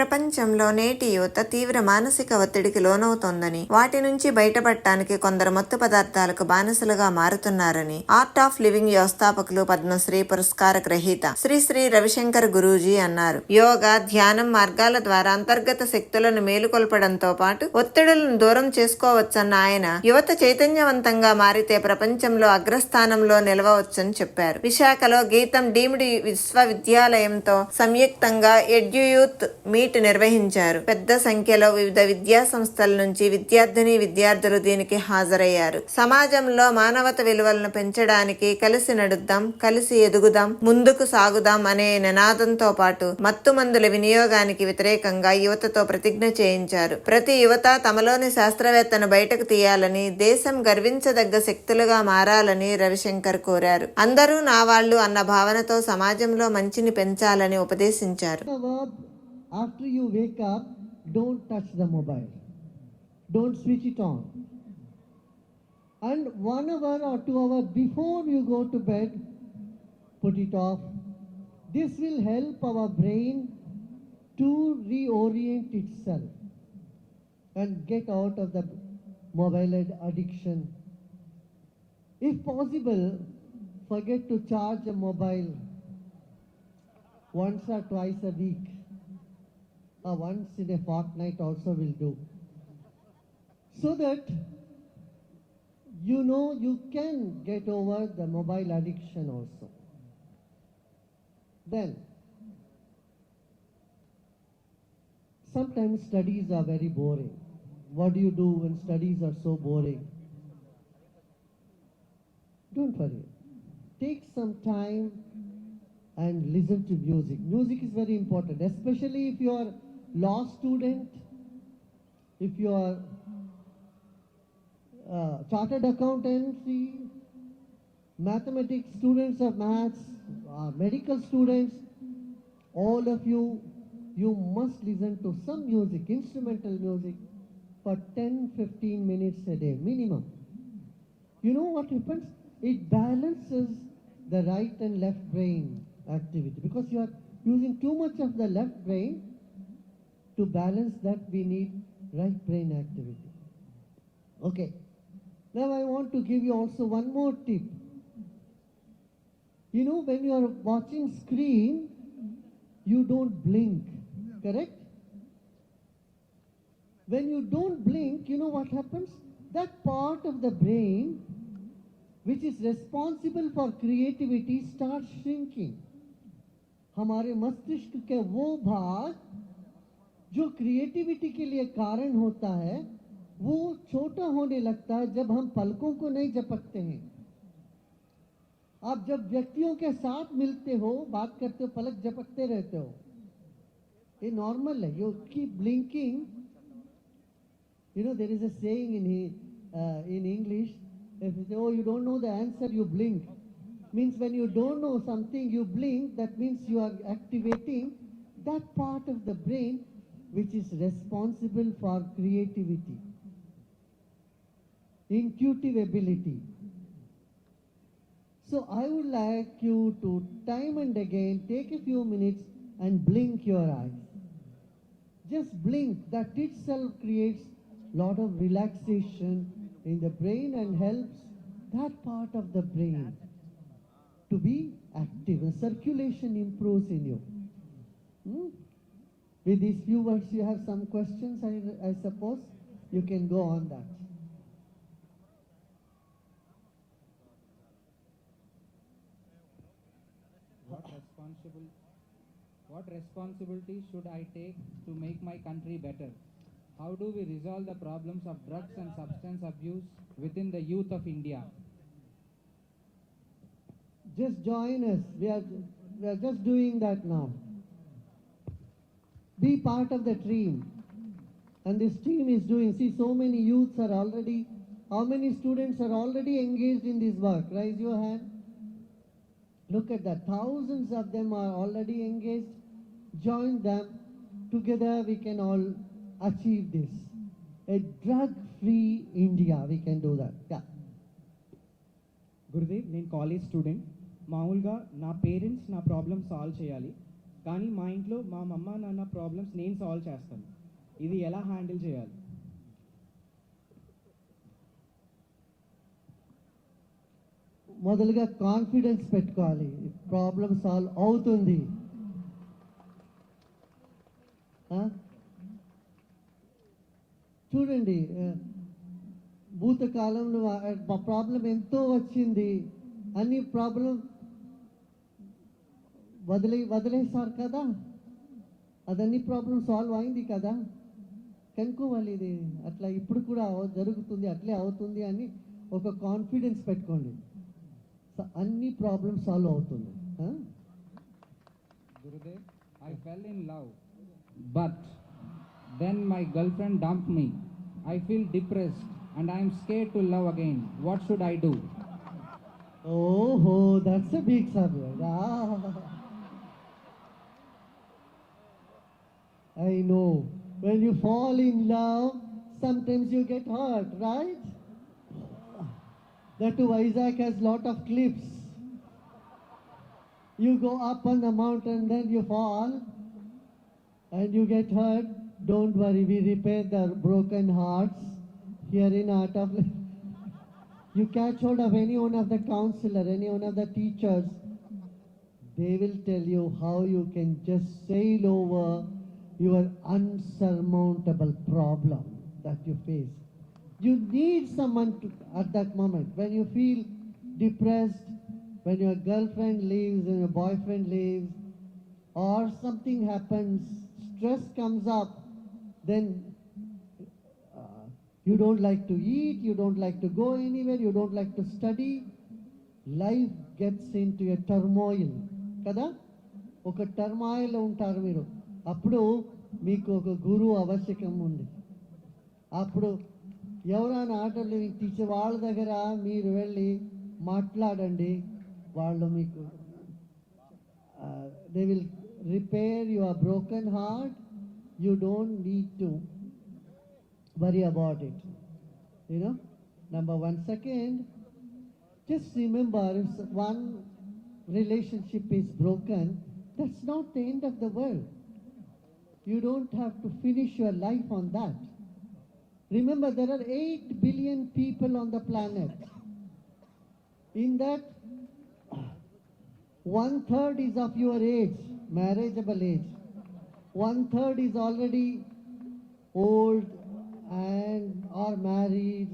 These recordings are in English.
ప్రపంచంలో నేటి యువత తీవ్ర మానసిక ఒత్తిడికి లోనవుతోందని వాటి నుంచి బయటపడటానికి కొందరు మత్తు పదార్థాలకు బానిసలుగా మారుతున్నారని ఆర్ట్ ఆఫ్ లివింగ్ వ్యవస్థాపకులు పద్మశ్రీ పురస్కార గ్రహీత శ్రీ శ్రీ రవిశంకర్ గురూజీ అన్నారు. యోగా ధ్యానం మార్గాల ద్వారా అంతర్గత శక్తులను మేలుకొల్పడంతో పాటు ఒత్తిడులను దూరం చేసుకోవచ్చన్న ఆయన యువత చైతన్యవంతంగా మారితే ప్రపంచంలో అగ్రస్థానంలో నిలవవచ్చని చెప్పారు. విశాఖలో గీతం డీమ్డ్ విశ్వవిద్యాలయంతో సంయుక్తంగా ఎడ్యుయూత్ మీట్ నిర్వహించారు. పెద్ద సంఖ్యలో వివిధ విద్యా సంస్థల నుంచి విద్యార్థిని విద్యార్థులు దీనికి హాజరయ్యారు. సమాజంలో మానవత విలువలను పెంచడానికి కలిసి నడుద్దాం కలిసి ఎదుగుదాం ముందుకు సాగుదాం అనే నినాదంతో పాటు మత్తు మందుల వినియోగానికి వ్యతిరేకంగా యువతతో ప్రతిజ్ఞ చేయించారు. ప్రతి యువత తమలోని శాస్త్రవేత్తను బయటకు తీయాలని దేశం గర్వించదగ్గ శక్తులుగా మారాలని రవిశంకర్ కోరారు. అందరూ నా వాళ్ళు అన్న భావనతో సమాజంలో మంచిని పెంచాలని ఉపదేశించారు. After you wake up, don't touch the mobile. Don't switch it on. And one hour or two hours before you go to bed, put it off. This will help our brain to reorient itself and get out of the mobile addiction. If possible, forget to charge a mobile once or twice a week. Or once in a fortnight also will do. So that you know you can get over the mobile addiction also. Then, sometimes studies are very boring. What do you do when studies are so boring? Don't worry. Take some time and listen to music. Music is very important, especially if you are law student, if you are uh, chartered accountancy, mathematics students of maths, uh, medical students, all of you, you must listen to some music, instrumental music, for 10-15 minutes a day minimum. You know what happens? It balances the right and left brain activity because you are using too much of the left brain. To balance that, we need right brain activity. Okay. Now I want to give you also one more tip. You know, when you are watching screen, you don't blink, correct? When you don't blink, you know what happens? That part of the brain which is responsible for creativity starts shrinking. हमारे मस्तिष्क के वो भाग जो creativity के लिए कारण होता है, वो छोटा होने लगता है जब हम पलकों को नहीं झपकते हैं। आप जब व्यक्तियों के साथ मिलते हो, बात करते हो, पलक झपकते रहते हो, ये नॉर्मल है यू की blinking you know there is uh in in English you don't know the answer you blink means when you don't know something you blink that means you are activating that part of the brain which is responsible for creativity, intuitive ability. So I would like you to time and again take a few minutes and blink your eyes. Just blink, that itself creates lot of relaxation in the brain and helps that part of the brain to be active. Circulation improves in you. Hmm? With these few words, you have some questions, I, I suppose. You can go on that. What responsible what responsibility should I take to make my country better? How do we resolve the problems of drugs and substance abuse within the youth of India? Just join us. We are, we are just doing that now Be part of the team. And this team is doing, see, so many youths are already, how many students are already engaged in this work? Raise your hand. Look at that. Thousands of them are already engaged. Join them. Together we can all achieve this. A drug free India. We can do that. Yeah. Gurudev నేను college student మామూలుగా నా parents నా problem solve చేయాలి కానీ మా ఇంట్లో మా మమ్మ నాన్న ప్రాబ్లమ్స్ నేను సాల్వ్ చేస్తాను. ఇది ఎలా హ్యాండిల్ చేయాలి? మొదలుగా కాన్ఫిడెన్స్ పెట్టుకోవాలి. ప్రాబ్లం సాల్వ్ అవుతుంది. చూడండి భూతకాలంలో ప్రాబ్లం ఎంతో వచ్చింది. అన్ని ప్రాబ్లం వదిలే వదిలేస్తారు కదా? అదన్నీ ప్రాబ్లం సాల్వ్ అయింది కదా? కనుక్కోవాలి ఇది అట్లా ఇప్పుడు కూడా జరుగుతుంది అట్లే అవుతుంది అని ఒక కాన్ఫిడెన్స్ పెట్టుకోండి. అన్ని ప్రాబ్లం సాల్వ్ అవుతుంది. Gurudev I fell in love but then my girlfriend dump me I feel depressed and I'm scare to love again what should I do ఓహో that's big subject I know. When you fall in love, sometimes you get hurt, right? That too, Isaac has lot of cliffs. You go up on the mountain, then you fall, and you get hurt. Don't worry, we repair the broken hearts here in Art of You catch hold of any one of the counselor, any one of the teachers, they will tell you how you can just sail over your unsurmountable problem that you face. You need someone to, at that moment when you feel depressed, when your girlfriend leaves and your boyfriend leaves, or something happens, stress comes up, then uh, you don't like to eat, you don't like to go anywhere, you don't like to study. Life gets into a turmoil. కదా ఒక turmoil ఉంటారు మీరు అప్పుడు మీకు ఒక గురువు ఆవశ్యకం ఉంది. అప్పుడు ఎవరైనా ఆటలు టీచర్ వాళ్ళ దగ్గర మీరు వెళ్ళి మాట్లాడండి వాళ్ళు మీకు they will repair your broken heart you don't need to worry about it you know number one second just remember one relationship is broken that's not the end of the world You don't have to finish your life on that. Remember, there are 8 billion people on the planet. In that, one third is of your age, marriageable age. One third is already old and are married.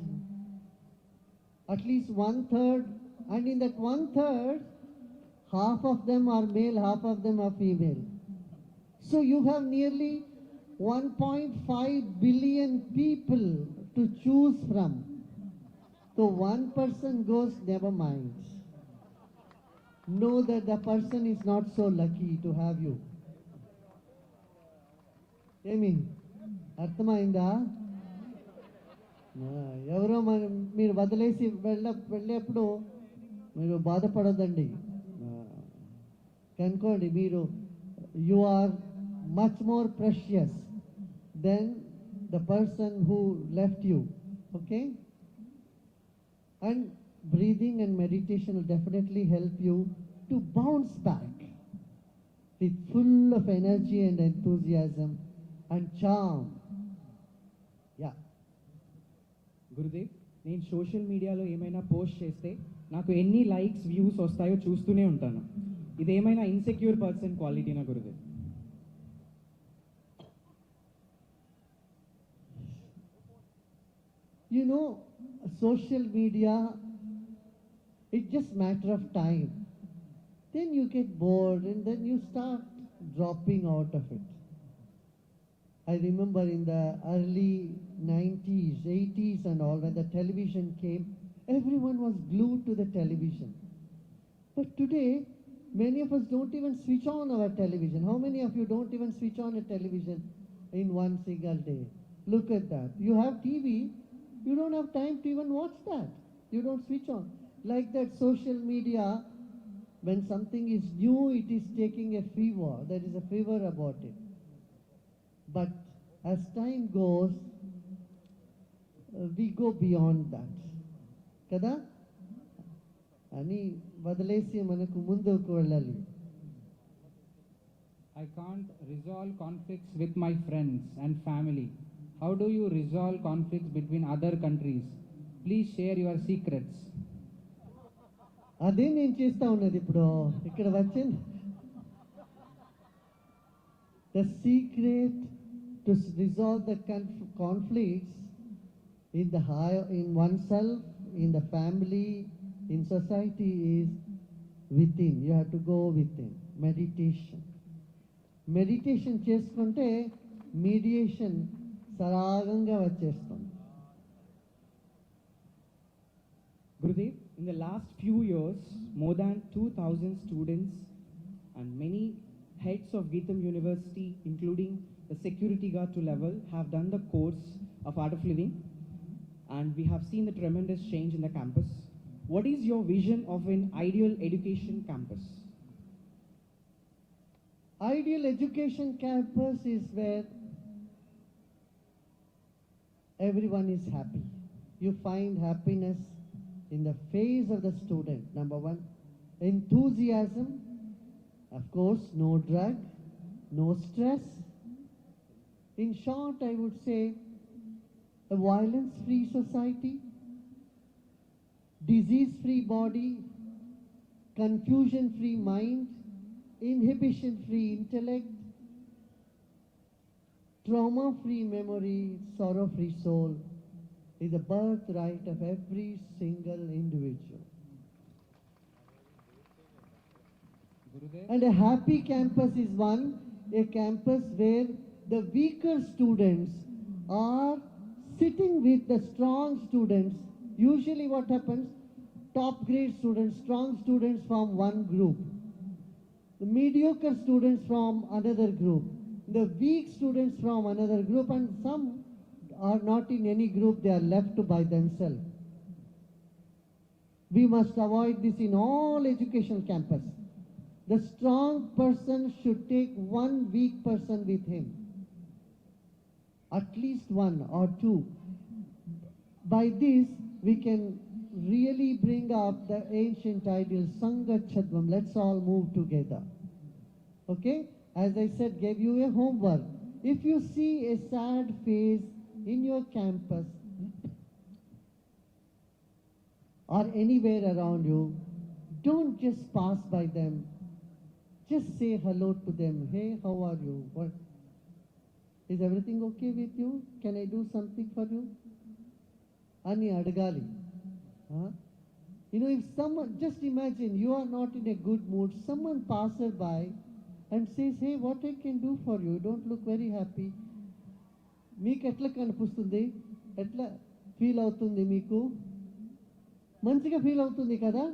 At least one third, and in that one third, half of them are male, half of them are female. So you have nearly 1.5 billion people to choose from. So one person goes, never mind. Know that the person is not so lucky to have you. ఏమి అర్థమైందా ఆ, ఎవరో మన మీరు వదిలేసి వెళ్ళ వెళ్ళేప్పుడు మీరు బాధపడదండి కనుకోండి మీరు you are much more precious than the person who left you. Okay? And breathing and meditation will definitely help you to bounce back with full of energy and enthusiasm and charm. Yeah. Gurudev నేను social మీడియాలో ఏమైనా post చేస్తే నాకు ఎన్ని likes views వస్తాయో చూస్తూనే ఉంటాను ఇదేమైనా insecure person క్వాలిటీనా Gurudev You know, social media, it's just matter of time. Then you get bored and then you start dropping out of it. I remember in the early 90s, 80s and all, when the television came, everyone was glued to the television. But today, many of us don't even switch on our television. How many of you don't even switch on a television in one single day? Look at that. You have TV, you don't have time to even watch that. You don't switch on. Like that social media, when something is new, it is taking a fever. There is a fever about it. But as time goes, uh, we go beyond that. కదా అని వదిలేసి మనకు ముందుకు వెళ్ళాలి I can't resolve conflicts with my friends and family. How do you resolve conflicts between other countries? Please share your secrets. అదే నేను చేస్తా ఉన్నది ఇప్పుడు ఇక్కడ వచ్చింది the secret to resolve the conflicts in the high in one self in the family in society is within you have to go within meditation meditation చేసుకుంటే mediation సరాగంగా వచ్చేస్తుంది Gurudev, in the last few years, more than 2,000 students and many heads of Geetham University, including the security guard to level, have done the course of Art of Living. And we have seen the tremendous change in the campus. What is your vision of an ideal education campus? Ideal education campus is where everyone is happy. You find happiness in the face of the student. Number one, enthusiasm. Of course, no drug, no stress. In short, I would say a violence free society, disease free body, confusion free mind, inhibition free intellect, trauma free memory, sorrow free soul is the birthright of every single individual. And a happy campus is one, a campus where the weaker students are sitting with the strong students. Usually, what happens? Top grade students, strong students from one group, the mediocre students from another group, the weak students from another group, and some are not in any group, they are left to by themselves. We must avoid this in all educational campus. The strong person should take one weak person with him. At least one or two. By this, we can really bring up the ancient ideal Sangha Chadvam. Let's all move together. Okay? as I said, gave you a homework. If you see a sad face in your campus or anywhere around you, don't just pass by them. Just say hello to them. Hey, how are you? What? Is everything okay with you? Can I do something for you? Ani Adagali. Huh? You know, if someone, just imagine you are not in a good mood, someone passes by and says, hey, what I can do for you don't look very happy మీకు ఎట్లా కనిపిస్తుంది? ఎట్లా feel అవుతుంది మీకు? మంచిగా feel అవుతుంది కదా?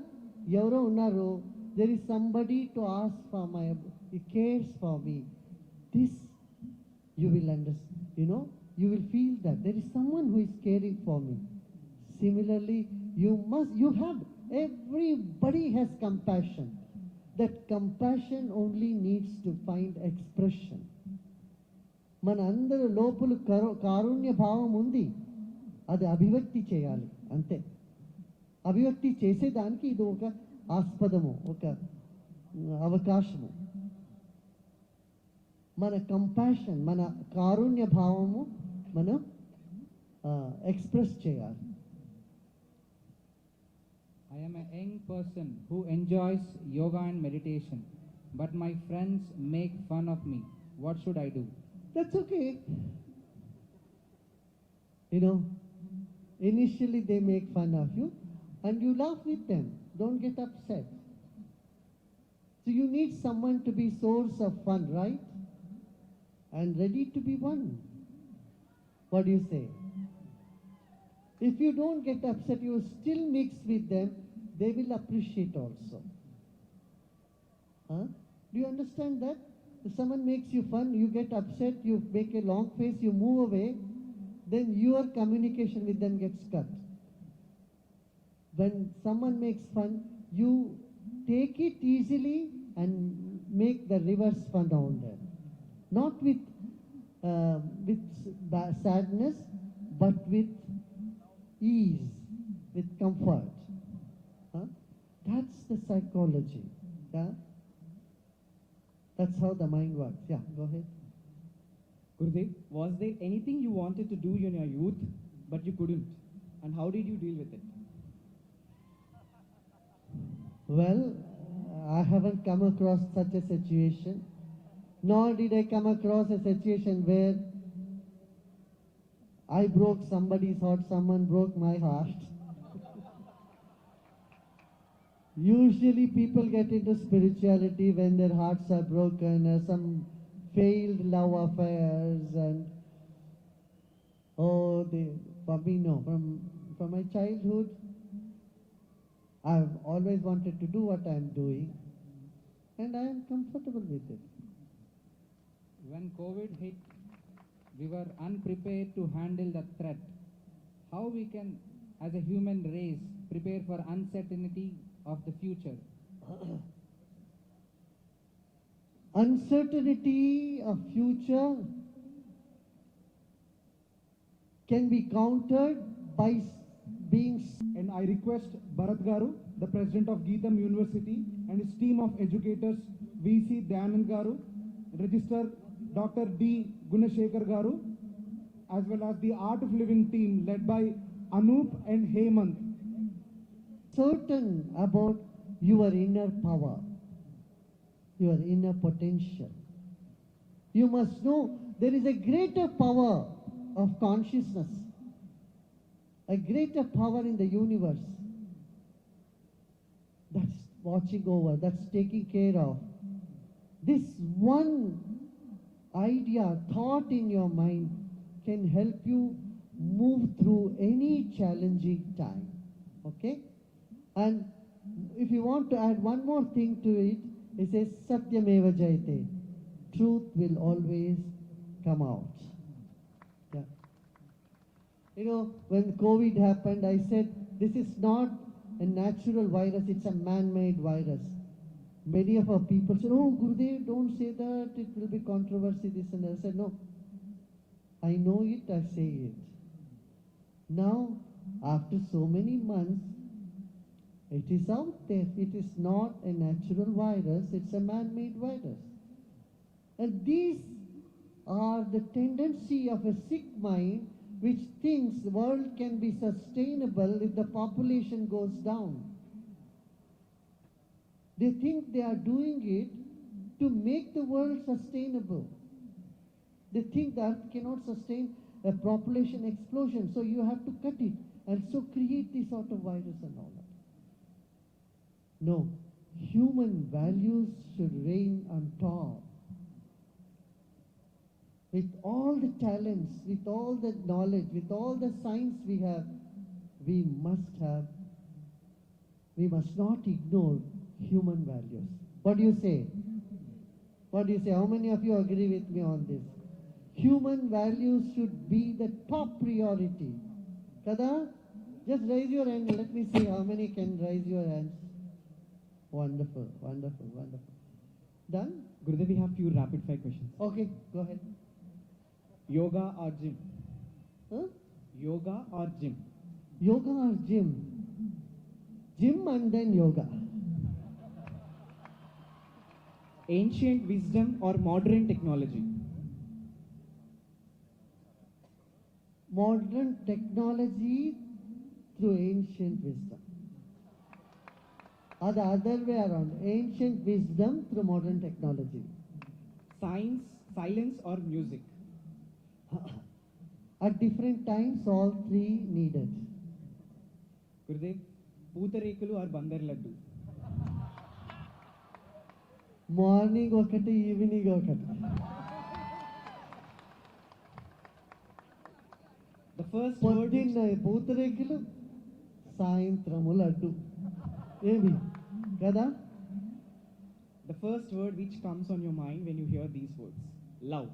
ఎవరో ఉన్నారు. There is somebody to as for my he cares for me this you will understand you know you will feel that there is someone who is caring for me similarly you must you have everybody has compassion that compassion only needs to find expression మన అందరి లోపల కరు కారుణ్య భావం ఉంది. అది అభివ్యక్తి చేయాలి. అంతే. అభివ్యక్తి చేసేదానికి ఇది ఒక ఆస్పదము ఒక అవకాశము. మన కంపాషన్ మన కారుణ్య భావము మనం ఎక్స్ప్రెస్ చేయాలి. I am a young person who enjoys yoga and meditation, but my friends make fun of me. What should I do? That's okay. You know, initially they make fun of you and you laugh with them. Don't get upset. So you need someone to be source of fun, right? And ready to be one. What do you say? If you don't get upset, you still mix with them, they will appreciate also. Huh? Do you understand that? If someone makes you fun, you get upset, you make a long face, you move away, then your communication with them gets cut. When someone makes fun, you take it easily and make the reverse fun on them. Not with, uh, with sadness, but with ease, with comfort. That's the psychology. Yeah? That's how the mind works. Yeah, go ahead. Gurudev, was there anything you wanted to do in your youth but you couldn't? And how did you deal with it? Well, I haven't come across such a situation, nor did I come across a situation where I broke somebody's heart, someone broke my heart. Usually, people get into spirituality when their hearts are broken, or some failed love affairs, and oh, they, for me, no. From, from my childhood, I've always wanted to do what I'm doing, and I am comfortable with it. When COVID hit, we were unprepared to handle the threat. How we can, as a human race, prepare for uncertainty of the future? Uncertainty of future can be countered by s- being And I request Bharat Garu, the president of Geetam University, and his team of educators, VC Dayanand Garu, Register Dr. D. Gunashekar Garu, as well as the Art of Living team led by Anoop and Hemant. Certain about your inner power, your inner potential. You must know there is a greater power of consciousness, a greater power in the universe that's watching over, that's taking care of. This one idea, thought in your mind can help you move through any challenging time. Okay? And if you want to add one more thing to it, it says Satyameva Jayate. Truth will always come out. Yeah. You know, when COVID happened, I said this is not a natural virus, it's a man made virus. Many of our people said, Oh, Gurudev, don't say that, it will be controversy, this and that. I said, No, I know it, I say it. Now, after so many months, it is out there. It is not a natural virus, it's a man made virus. And these are the tendency of a sick mind which thinks the world can be sustainable if the population goes down. They think they are doing it to make the world sustainable. They think the earth cannot sustain a population explosion, so you have to cut it and so create this sort of virus and all that. No, human values should reign on top. With all the talents, with all the knowledge, with all the science we have, we must have, we must not ignore human values. What do you say? What do you say? How many of you agree with me on this? Human values should be the top priority. Kada? Just raise your hand. Let me see how many can raise your hands. Wonderful, wonderful, wonderful. Done? Gurudev, we have few rapid fire questions. Okay, go ahead. Yoga or gym? Huh? Yoga or gym? Yoga or gym? Gym and then yoga. Ancient wisdom or modern technology? Modern technology through ancient wisdom. Or the other way around. Ancient wisdom through modern technology. Science, silence or music? At different times, all three needed. Gurudev, pootharekulu or Bandar laddu? Morning ఒకటి evening ఒకటి The first word which, పొద్దున్న పూతరేకులు సాయంత్రము లడ్డు ఏమి Radha, the first word which comes on your mind when you hear these words love,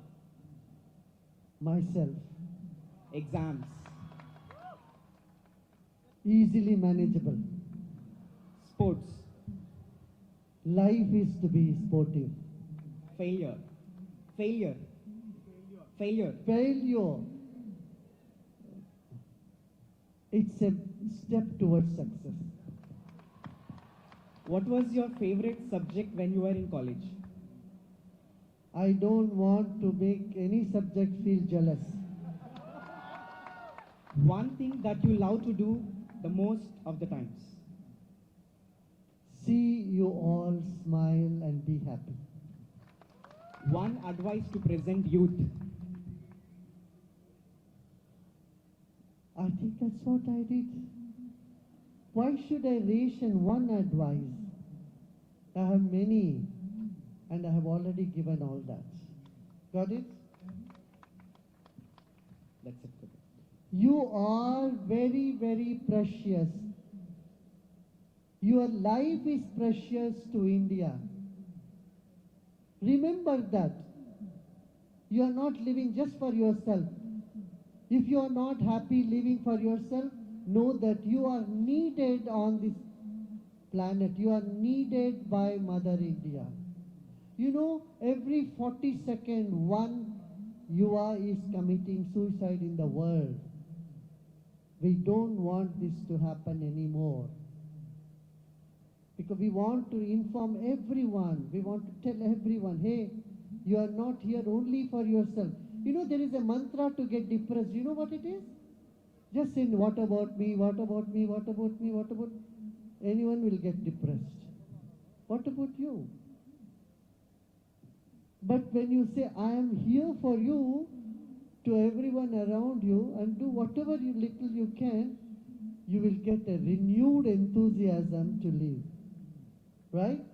myself, exams, easily manageable, sports, life is to be sportive, failure, failure, failure, failure. It's a step towards success. What was your favorite subject when you were in college? I don't want to make any subject feel jealous. One thing that you love to do the most of the times. See you all smile and be happy. One advice to present youth. I think that's what I did. Why should I ration one advice? I have many, and I have already given all that. Got it? That's it. You are very, very precious. Your life is precious to India. Remember that. You are not living just for yourself. If you are not happy living for yourself, know that you are needed on this planet. You are needed by Mother India. You know, every 40 second, one Yuva is committing suicide in the world. We don't want this to happen anymore. Because we want to inform everyone, we want to tell everyone, hey, you are not here only for yourself. You know, there is a mantra to get depressed. You know what it is? Just saying, what about me, what about me, what about me, what about. Anyone will get depressed. What about you? But when you say, I am here for you, to everyone around you, and do whatever you little you can, you will get a renewed enthusiasm to live. Right?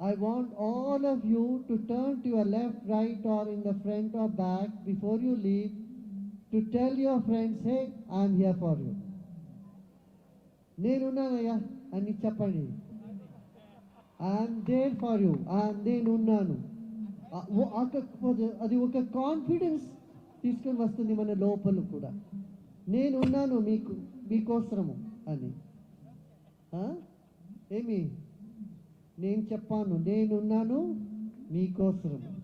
I want all of you to turn to your left, right, or in the front or back before you leave to tell your friends hey I'm here for you నేనున్నానయ్యా అని చెప్పండి. I'm there for you I'm నేనున్నాను ఉన్నాను. అది ఒక confidence తీసుకొని వస్తుంది మన లోపల కూడా. నేనున్నాను మీకు మీకోసము అని. ఏమి? నేను చెప్పాను నేనున్నాను మీకోసము.